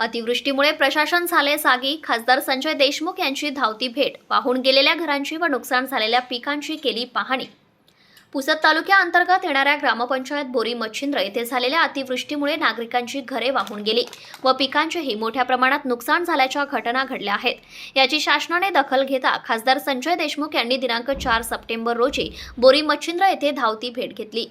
अतिवृष्टीमुळे प्रशासन झाले जागी खासदार संजय देशमुख यांची धावती भेट. वाहून गेलेल्या घरांची व नुकसान झालेल्या पिकांची केली पाहणी. पुसद तालुक्याअंतर्गत येणाऱ्या ग्रामपंचायत बोरी मच्छिंद्र येथे झालेल्या अतिवृष्टीमुळे नागरिकांची घरे वाहून गेली व पिकांचेही मोठ्या प्रमाणात नुकसान झाल्याच्या घटना घडल्या आहेत. याची शासनाने दखल घेता खासदार संजय देशमुख यांनी दिनांक चार सप्टेंबर रोजी बोरी मच्छिंद्र येथे धावती भेट घेतली.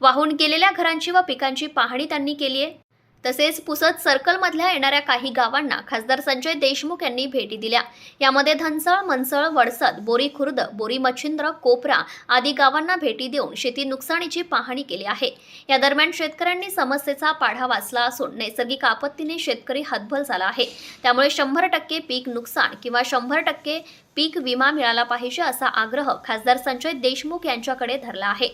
वाहून गेलेल्या घरांची व पिकांची पाहणी त्यांनी केली आहे. तसेच पुसद सर्कलमधल्या येणाऱ्या काही गावांना खासदार संजय देशमुख यांनी भेटी दिल्या. यामध्ये धनसळ मनसळ वडसद बोरी खुर्द बोरी मच्छिंद्र कोपरा आदी गावांना भेटी देऊन शेती नुकसानीची पाहणी केली आहे. या दरम्यान शेतकऱ्यांनी समस्येचा पाढा वाचला असून नैसर्गिक आपत्तीने शेतकरी हतबल झाला आहे. त्यामुळे शंभर टक्के पीक नुकसान किंवा शंभर टक्के पीक विमा मिळाला पाहिजे असा आग्रह खासदार संजय देशमुख यांच्याकडे धरला आहे.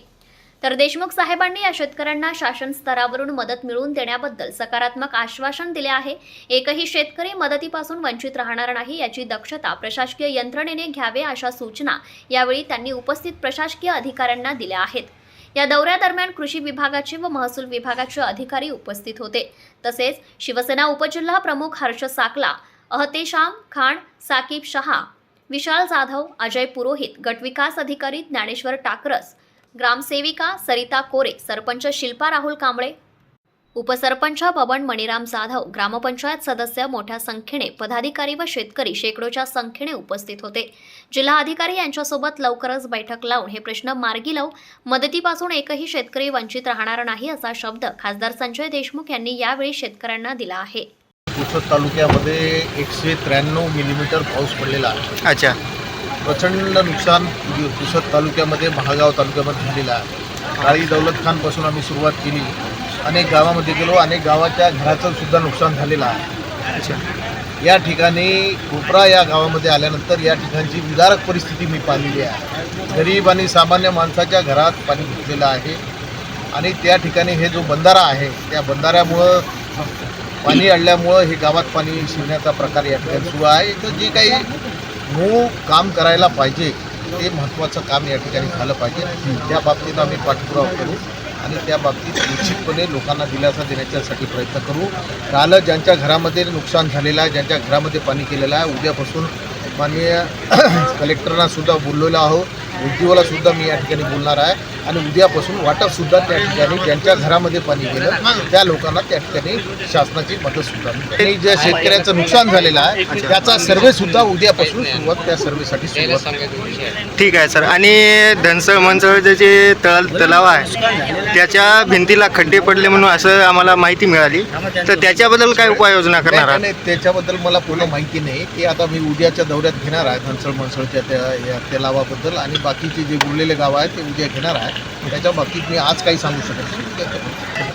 तर देशमुख साहेबांनी या शेतकऱ्यांना शासन स्तरावरून मदत मिळवून देण्याबद्दल सकारात्मक आश्वासन दिले आहे. एकही शेतकरी मदतीपासून वंचित राहणार नाही याची दक्षता प्रशासकीय यंत्रणेने घ्यावे अशा सूचना यावेळी त्यांनी उपस्थित प्रशासकीय अधिकाऱ्यांना दिल्या आहेत. या दौऱ्यादरम्यान कृषी विभागाचे व महसूल विभागाचे अधिकारी उपस्थित होते. तसेच शिवसेना उपजिल्हा प्रमुख हर्ष साकला अहतेशाम खान साकीब शहा विशाल जाधव अजय पुरोहित गटविकास अधिकारी ज्ञानेश्वर टाकरस ग्रामसेविका सरिता कोरे सरपंच शिल्पा राहुल कांबळे. उपसरपंच बबन मणिराम जाधव ग्रामपंचायत सदस्य मोठ्या संख्येने पदाधिकारी व शेतकरी शेकडोच्या संख्येने उपस्थित होते. जिल्हा अधिकारी यांच्यासोबत लवकरच बैठक लावून हे प्रश्न मार्गी लावू. मदतीपासून एकही शेतकरी वंचित राहणार नाही असा शब्द खासदार संजय देशमुख यांनी यावेळी शेतकऱ्यांना दिला आहे. पुसद तालुक्यामध्ये एकशे त्र्याण्णव मिलीमीटर पाऊस पडलेला आहे. अच्छा. प्रचंड नुकसान पुसद तालुक्यामध्ये महागाव तालुक्यामध्ये झालेलं आहे. काळी दौलत खानपासून आम्ही सुरुवात केली. अनेक गावामध्ये गेलो अनेक गावाच्या घराचं सुद्धा नुकसान झालेलं आहे. या ठिकाणी कोपरा या गावामध्ये आल्यानंतर या ठिकाणची विदारक परिस्थिती मी पाहिलेली आहे. गरीब आणि सामान्य माणसाच्या घरात पाणी घुसलेलं आहे. आणि त्या ठिकाणी हे जो बंधारा आहे त्या बंधाऱ्यामुळं पाणी अडल्यामुळं हे गावात पाणी शिरण्याचा प्रकार या ठिकाणी सुरू आहे. तर जे काही मूळ काम करायला पाहिजे ते महत्त्वाचं काम या ठिकाणी झालं पाहिजे. त्या बाबतीत आम्ही पाठपुरावा करू आणि त्या बाबतीत निश्चितपणे लोकांना दिलासा देण्याच्यासाठी प्रयत्न करू. काल ज्यांच्या घरामध्ये नुकसान झालेलं आहे ज्यांच्या घरामध्ये पाणी केलेलं आहे उद्यापासून माननीय कलेक्टरना सुद्धा बोललेलो आहोत उद्योगाला सुद्धा मी या ठिकाणी बोलणार आहे. आणि उद्यापासून वाटपसुद्धा त्या ठिकाणी ज्यांच्या घरामध्ये पाणी गेलं त्या लोकांना त्या ठिकाणी शासनाची मदत सुद्धा मिळेल. आणि जे शेतकऱ्याचं नुकसान झालेलं आहे त्याचा सर्वे सुद्धा उद्यापासून सुरुवात त्या सर्वेसाठी सुरुवात ठीक आहे सर. आणि धनसळ मनसळचे जे तळ तलाव आहे त्याच्या भिंतीला खड्डे पडले म्हणून असं आम्हाला माहिती मिळाली. तर त्याच्याबद्दल काय उपाययोजना करणार नाही, त्याच्याबद्दल मला पूर्ण माहिती नाही. ते आता मी उद्याच्या दौऱ्यात घेणार आहे घनसळ मनसळच्या त्या या तलावाबद्दल. आणि बाकीचे जे उरलेले गाव आहेत ते उद्या घेणार आहे. त्याच्या बाबतीत मी आज काही सांगू शकत नाही.